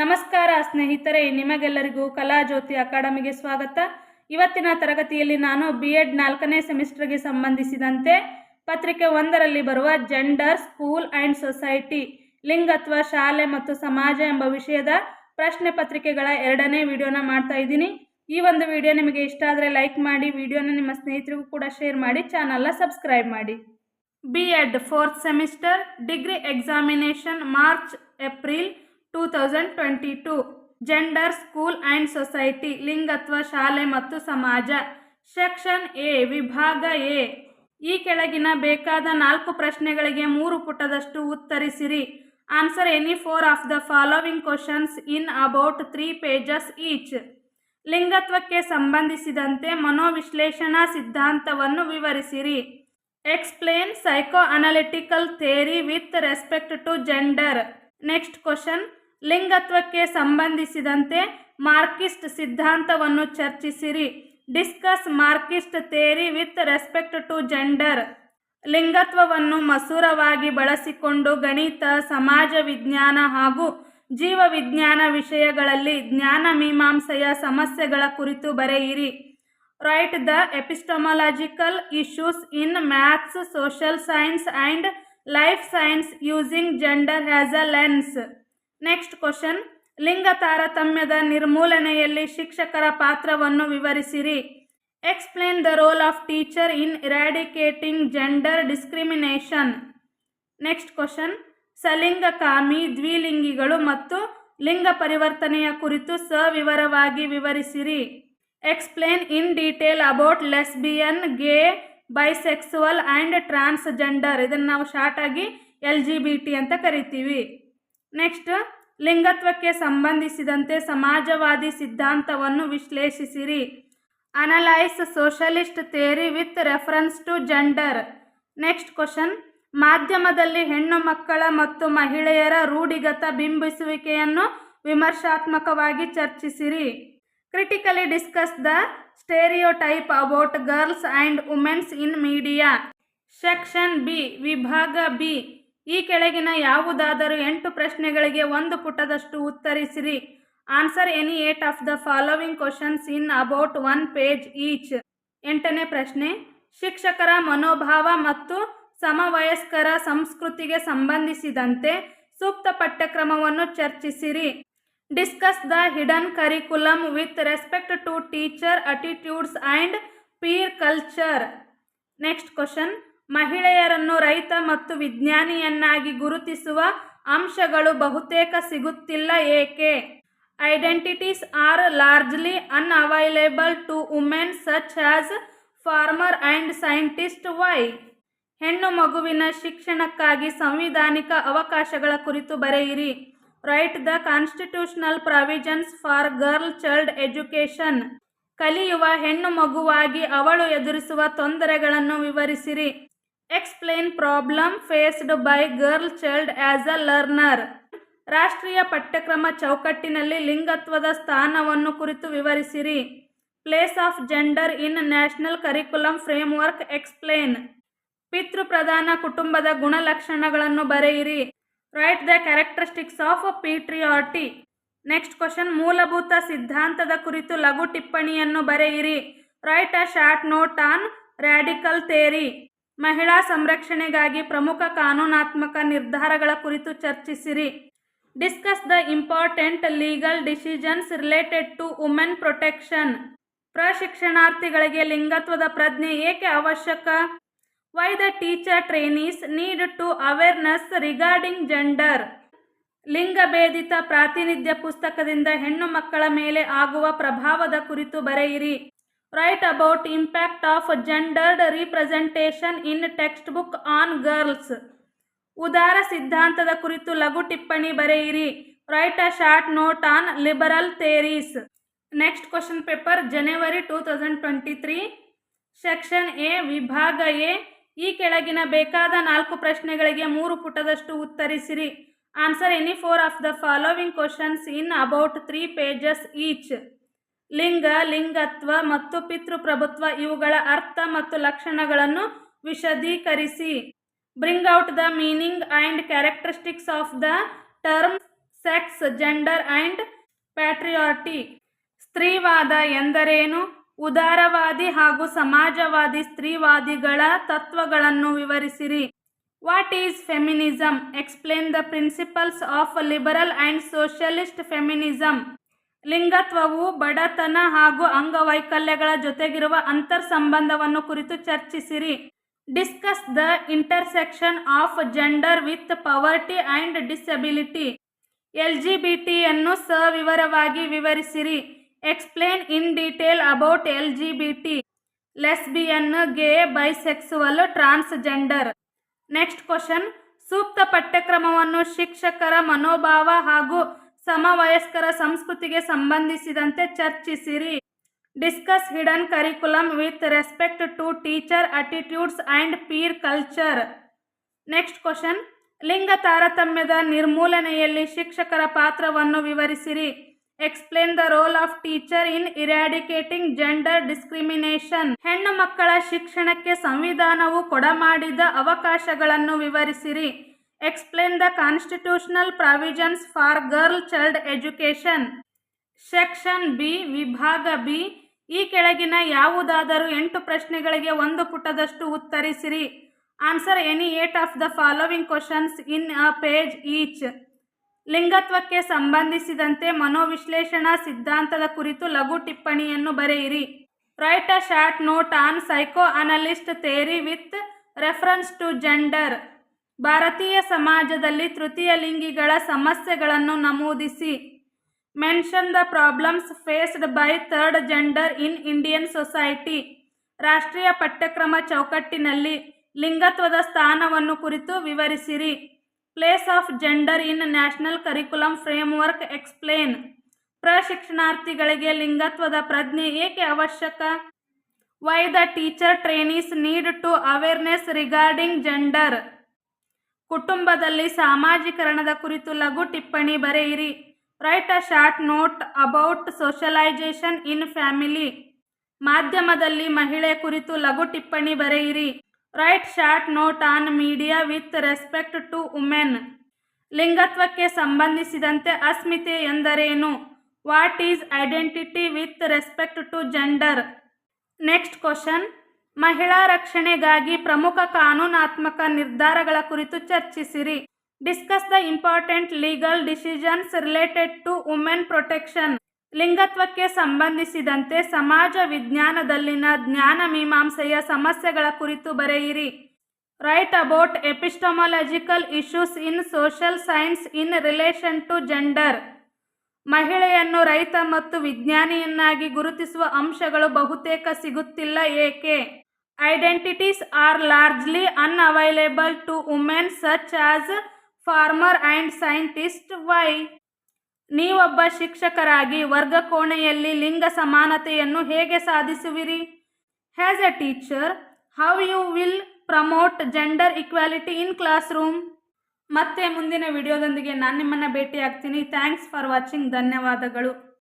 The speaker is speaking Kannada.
ನಮಸ್ಕಾರ ಸ್ನೇಹಿತರೆ, ನಿಮಗೆಲ್ಲರಿಗೂ ಕಲಾಜ್ಯೋತಿ ಅಕಾಡೆಮಿಗೆ ಸ್ವಾಗತ. ಇವತ್ತಿನ ತರಗತಿಯಲ್ಲಿ ನಾನು ಬಿ ಎಡ್ ನಾಲ್ಕನೇ ಸೆಮಿಸ್ಟರ್ಗೆ ಸಂಬಂಧಿಸಿದಂತೆ ಪತ್ರಿಕೆ ಒಂದರಲ್ಲಿ ಬರುವ ಜೆಂಡರ್ ಸ್ಕೂಲ್ ಆ್ಯಂಡ್ ಸೊಸೈಟಿ ಲಿಂಗತ್ವ, ಶಾಲೆ ಮತ್ತು ಸಮಾಜ ಎಂಬ ವಿಷಯದ ಪ್ರಶ್ನೆ ಪತ್ರಿಕೆಗಳ ಎರಡನೇ ವಿಡಿಯೋನ ಮಾಡ್ತಾ ಇದ್ದೀನಿ. ಈ ಒಂದು ವಿಡಿಯೋ ನಿಮಗೆ ಇಷ್ಟ ಆದರೆ ಲೈಕ್ ಮಾಡಿ, ವಿಡಿಯೋನ ನಿಮ್ಮ ಸ್ನೇಹಿತರಿಗೂ ಕೂಡ ಶೇರ್ ಮಾಡಿ, ಚಾನಲ್ನ ಸಬ್ಸ್ಕ್ರೈಬ್ ಮಾಡಿ. B Ed fourth semester degree examination March April two thousand twenty two gender school and society ಲಿಂಗತ್ವ, ಶಾಲೆ ಮತ್ತು ಸಮಾಜ. ಸೆಕ್ಷನ್ ಎ, ವಿಭಾಗ ಎ. ಈ ಕೆಳಗಿನ ಬೇಕಾದ ನಾಲ್ಕು ಪ್ರಶ್ನೆಗಳಿಗೆ ಮೂರು ಪುಟದಷ್ಟು ಉತ್ತರಿಸಿರಿ. Answer any four of the following questions in about three pages each ಲಿಂಗತ್ವಕ್ಕೆ ಸಂಬಂಧಿಸಿದಂತೆ ಮನೋವಿಶ್ಲೇಷಣಾ ಸಿದ್ಧಾಂತವನ್ನು ವಿವರಿಸಿರಿ. Explain psycho analytical theory with respect to gender next question ಲಿಂಗತ್ವಕ್ಕೆ ಸಂಬಂಧಿಸಿದಂತೆ ಮಾರ್ಕಿಸ್ಟ್ ಸಿದ್ಧಾಂತವನ್ನು ಚರ್ಚಿಸಿರಿ. Discuss Marxist theory with respect to gender. ಲಿಂಗತ್ವವನ್ನು ಮಸೂರವಾಗಿ ಬಳಸಿಕೊಂಡು ಗಣಿತ, ಸಮಾಜ ವಿಜ್ಞಾನ ಹಾಗೂ ಜೀವ ವಿಜ್ಞಾನ ವಿಷಯಗಳಲ್ಲಿ ಜ್ಞಾನ ಮೀಮಾಂಸೆಯ ಸಮಸ್ಯೆಗಳ ಕುರಿತು ಬರೆಯಿರಿ. Write the epistemological issues in maths social science and life science using gender as a lens next question ಲಿಂಗ ತಾರತಮ್ಯದ ನಿರ್ಮೂಲನೆಯಲ್ಲಿ ಶಿಕ್ಷಕರ ಪಾತ್ರವನ್ನು ವಿವರಿಸಿರಿ. Explain the role of teacher in eradicating gender discrimination next question ಸಲಿಂಗಕಾಮಿ, ದ್ವಿಲಿಂಗಿಗಳು ಮತ್ತು ಲಿಂಗ ಪರಿವರ್ತನೆಯ ಕುರಿತು ಸವಿವರವಾಗಿ ವಿವರಿಸಿರಿ. Explain in detail about lesbian gay bisexual and transgender ಇದನ್ನು ನಾವು ಶಾರ್ಟಾಗಿ ಎಲ್ ಜಿ ಬಿ ಟಿ ಅಂತ ಕರಿತೀವಿ. ನೆಕ್ಸ್ಟ್, ಲಿಂಗತ್ವಕ್ಕೆ ಸಂಬಂಧಿಸಿದಂತೆ ಸಮಾಜವಾದಿ ಸಿದ್ಧಾಂತವನ್ನು ವಿಶ್ಲೇಷಿಸಿರಿ. Analyse socialist theory with reference to gender. Next question, ಮಾಧ್ಯಮದಲ್ಲಿ ಹೆಣ್ಣು ಮಕ್ಕಳ ಮತ್ತು ಮಹಿಳೆಯರ ರೂಢಿಗತ ಬಿಂಬಿಸುವಿಕೆಯನ್ನು ವಿಮರ್ಶಾತ್ಮಕವಾಗಿ ಚರ್ಚಿಸಿರಿ. Critically discuss the stereotype about girls and womens in media. Section B, ವಿಭಾಗ ಬಿ. ಈ ಕೆಳಗಿನ ಯಾವುದಾದರೂ ಎಂಟು ಪ್ರಶ್ನೆಗಳಿಗೆ ಒಂದು ಪುಟದಷ್ಟು ಉತ್ತರಿಸಿರಿ. Answer any eight of the following questions in about one page each. ಎಂಟನೇ ಪ್ರಶ್ನೆ, ಶಿಕ್ಷಕರ ಮನೋಭಾವ ಮತ್ತು ಸಮವಯಸ್ಕರ ಸಂಸ್ಕೃತಿಗೆ ಸಂಬಂಧಿಸಿದಂತೆ ಸೂಕ್ತ ಪಠ್ಯಕ್ರಮವನ್ನು ಚರ್ಚಿಸಿರಿ. Discuss the hidden curriculum with respect to teacher attitudes and peer culture. Next question ಮಹಿಳೆಯರನ್ನು ರೈತ ಮತ್ತು ವಿಜ್ಞಾನಿಯನ್ನಾಗಿ ಗುರುತಿಸುವ ಅಂಶಗಳು ಬಹುತೇಕ ಸಿಗುತ್ತಿಲ್ಲ ಏಕೆ? Identities are largely unavailable to women such as farmer and scientist why ಹೆಣ್ಣು ಮಗುವಿನ ಶಿಕ್ಷಣಕ್ಕಾಗಿ ಸಂವಿಧಾನಿಕ ಅವಕಾಶಗಳ ಕುರಿತು ಬರೆಯಿರಿ. Write the constitutional provisions for girl child education ಕಲಿಯುವ ಹೆಣ್ಣು ಮಗುವಾಗಿ ಅವಳು ಎದುರಿಸುವ ತೊಂದರೆಗಳನ್ನು ವಿವರಿಸಿರಿ. Explain problem faced by girl child as a learner ರಾಷ್ಟ್ರೀಯ ಪಠ್ಯಕ್ರಮ ಚೌಕಟ್ಟಿನಲ್ಲಿ ಲಿಂಗತ್ವದ ಸ್ಥಾನವನ್ನು ಕುರಿತು ವಿವರಿಸಿರಿ. Place of gender in national curriculum framework explain ಪಿತೃಪ್ರಧಾನ ಕುಟುಂಬದ ಗುಣಲಕ್ಷಣಗಳನ್ನು ಬರೆಯಿರಿ. Write the characteristics of patriarchy next question ಮೂಲಭೂತ ಸಿದ್ಧಾಂತದ ಕುರಿತು ಲಘು ಟಿಪ್ಪಣಿಯನ್ನು ಬರೆಯಿರಿ. Write a short note on radical theory ಮಹಿಳಾ ಸಂರಕ್ಷಣೆಗಾಗಿ ಪ್ರಮುಖ ಕಾನೂನಾತ್ಮಕ ನಿರ್ಧಾರಗಳ ಕುರಿತು ಚರ್ಚಿಸಿರಿ. Discuss the important legal decisions related to women protection ಪ್ರಶಿಕ್ಷಣಾರ್ಥಿಗಳಿಗೆ ಲಿಂಗತ್ವದ ಪ್ರಜ್ಞೆ ಏಕೆ ಅವಶ್ಯಕ? Why the teacher trainees need to awareness regarding gender ಲಿಂಗಭೇದಿತ ಪ್ರಾತಿನಿಧ್ಯ ಪುಸ್ತಕದಿಂದ ಹೆಣ್ಣು ಮಕ್ಕಳ ಮೇಲೆ ಆಗುವ ಪ್ರಭಾವದ ಕುರಿತು ಬರೆಯಿರಿ. Write about impact of gendered representation in textbook on girls ಉದಾರ ಸಿದ್ಧಾಂತದ ಕುರಿತು ಲಘು ಟಿಪ್ಪಣಿ ಬರೆಯಿರಿ. Write a short note on liberal theories next question paper January two thousand twenty three section A ವಿಭಾಗ ಎ ಈ ಕೆಳಗಿನ ಬೇಕಾದ ನಾಲ್ಕು ಪ್ರಶ್ನೆಗಳಿಗೆ ಮೂರು ಪುಟದಷ್ಟು ಉತ್ತರಿಸಿರಿ. Answer any four of the following questions in about three pages each ಲಿಂಗ, ಲಿಂಗತ್ವ ಮತ್ತು ಪಿತೃಪ್ರಭುತ್ವ ಇವುಗಳ ಅರ್ಥ ಮತ್ತು ಲಕ್ಷಣಗಳನ್ನು ವಿಶದೀಕರಿಸಿ. Bring out the meaning and characteristics of the term sex, gender and patriarchy. ಸ್ತ್ರೀವಾದ ಎಂದರೇನು? ಉದಾರವಾದಿ ಹಾಗೂ ಸಮಾಜವಾದಿ ಸ್ತ್ರೀವಾದಿಗಳ ತತ್ವಗಳನ್ನು ವಿವರಿಸಿರಿ. What is feminism explain the principles of liberal and socialist feminism ಲಿಂಗತ್ವವು ಬಡತನ ಹಾಗೂ ಅಂಗವೈಕಲ್ಯಗಳ ಜೊತೆಗಿರುವ ಅಂತರ್ ಸಂಬಂಧವನ್ನು ಕುರಿತು ಚರ್ಚಿಸಿರಿ. Discuss the intersection of gender with poverty and disability. L G B ಟಿಯನ್ನು ಸವಿವರವಾಗಿ ವಿವರಿಸಿರಿ. Explain in detail about L G B T. Lesbian, gay, bisexual, transgender. Next question. ಸೂಕ್ತ ಪಠ್ಯಕ್ರಮವನ್ನು ಶಿಕ್ಷಕರ ಮನೋಭಾವ ಹಾಗೂ ಸಮವಯಸ್ಕರ ಸಂಸ್ಕೃತಿಗೆ ಸಂಬಂಧಿಸಿದಂತೆ ಚರ್ಚಿಸಿರಿ. Discuss hidden curriculum with respect to teacher attitudes and peer culture. Next question. ಲಿಂಗ ತಾರತಮ್ಯದ ನಿರ್ಮೂಲನೆಯಲ್ಲಿ ಶಿಕ್ಷಕರ ಪಾತ್ರವನ್ನು ವಿವರಿಸಿರಿ. Explain the role of teacher in eradicating gender discrimination. ಹೆಣ್ಣು ಮಕ್ಕಳ ಶಿಕ್ಷಣಕ್ಕೆ ಸಂವಿಧಾನವು ಕೊಡಮಾಡಿದ ಅವಕಾಶಗಳನ್ನು ವಿವರಿಸಿರಿ. Explain the constitutional provisions for girl child education section B ವಿಭಾಗ ಬಿ ಈ ಕೆಳಗಿನ ಯಾವುದಾದರೂ ಎಂಟು ಪ್ರಶ್ನೆಗಳಿಗೆ ಒಂದು ಪುಟದಷ್ಟು ಉತ್ತರಿಸಿರಿ. Answer any eight of the following questions in a page each ಲಿಂಗತ್ವಕ್ಕೆ ಸಂಬಂಧಿಸಿದಂತೆ ಮನೋವಿಶ್ಲೇಷಣಾ ಸಿದ್ಧಾಂತದ ಕುರಿತು ಲಘು ಟಿಪ್ಪಣಿಯನ್ನು ಬರೆಯಿರಿ. Write a short note on psycho analyst theory with reference to gender ಭಾರತೀಯ ಸಮಾಜದಲ್ಲಿ ತೃತೀಯ ಲಿಂಗಿಗಳ ಸಮಸ್ಯೆಗಳನ್ನು ನಮೂದಿಸಿ. Mention the problems faced by third gender in Indian society ರಾಷ್ಟ್ರೀಯ ಪಠ್ಯಕ್ರಮ ಚೌಕಟ್ಟಿನಲ್ಲಿ ಲಿಂಗತ್ವದ ಸ್ಥಾನವನ್ನು ಕುರಿತು ವಿವರಿಸಿರಿ. Place of gender in national curriculum framework explain ಪ್ರಶಿಕ್ಷಣಾರ್ಥಿಗಳಿಗೆ ಲಿಂಗತ್ವದ ಪ್ರಜ್ಞೆ ಏಕೆ ಅವಶ್ಯಕ? Why the teacher trainees need to awareness regarding gender ಕುಟುಂಬದಲ್ಲಿ ಸಾಮಾಜೀಕರಣದ ಕುರಿತು ಲಘು ಟಿಪ್ಪಣಿ ಬರೆಯಿರಿ. Write a short note about socialization in family ಮಾಧ್ಯಮದಲ್ಲಿ ಮಹಿಳೆ ಕುರಿತು ಲಘು ಟಿಪ್ಪಣಿ ಬರೆಯಿರಿ. Write short note on media with respect to women ಲಿಂಗತ್ವಕ್ಕೆ ಸಂಬಂಧಿಸಿದಂತೆ ಅಸ್ಮಿತೆ ಎಂದರೇನು? What is identity with respect to gender next question ಮಹಿಳಾ ರಕ್ಷಣೆಗಾಗಿ ಪ್ರಮುಖ ಕಾನೂನಾತ್ಮಕ ನಿರ್ಧಾರಗಳ ಕುರಿತು ಚರ್ಚಿಸಿರಿ. Discuss the important legal decisions related to women protection. ಲಿಂಗತ್ವಕ್ಕೆ ಸಂಬಂಧಿಸಿದಂತೆ ಸಮಾಜ ವಿಜ್ಞಾನದಲ್ಲಿನ ಜ್ಞಾನ ಮೀಮಾಂಸೆಯ ಸಮಸ್ಯೆಗಳ ಕುರಿತು ಬರೆಯಿರಿ. Write about epistemological issues in social science in relation to gender. ಮಹಿಳೆಯನ್ನು ರೈತ ಮತ್ತು ವಿಜ್ಞಾನಿಯನ್ನಾಗಿ ಗುರುತಿಸುವ ಅಂಶಗಳು ಬಹುತೇಕ ಸಿಗುತ್ತಿಲ್ಲ ಏಕೆ? Identities are largely unavailable to women, such as farmer and scientist why ನೀವೊಬ್ಬ ಶಿಕ್ಷಕರಾಗಿ ವರ್ಗ ಕೋಣೆಯಲ್ಲಿ ಲಿಂಗ ಸಮಾನತೆಯನ್ನು ಹೇಗೆ ಸಾಧಿಸುವಿರಿ? As a teacher how you will promote gender equality in classroom ಮತ್ತೆ ಮುಂದಿನ ವಿಡಿಯೋದೊಂದಿಗೆ ನಾನು ನಿಮ್ಮನ್ನು ಭೇಟಿಯಾಗ್ತೀನಿ. ಥ್ಯಾಂಕ್ಸ್ ಫಾರ್ ವಾಚಿಂಗ್ ಧನ್ಯವಾದಗಳು.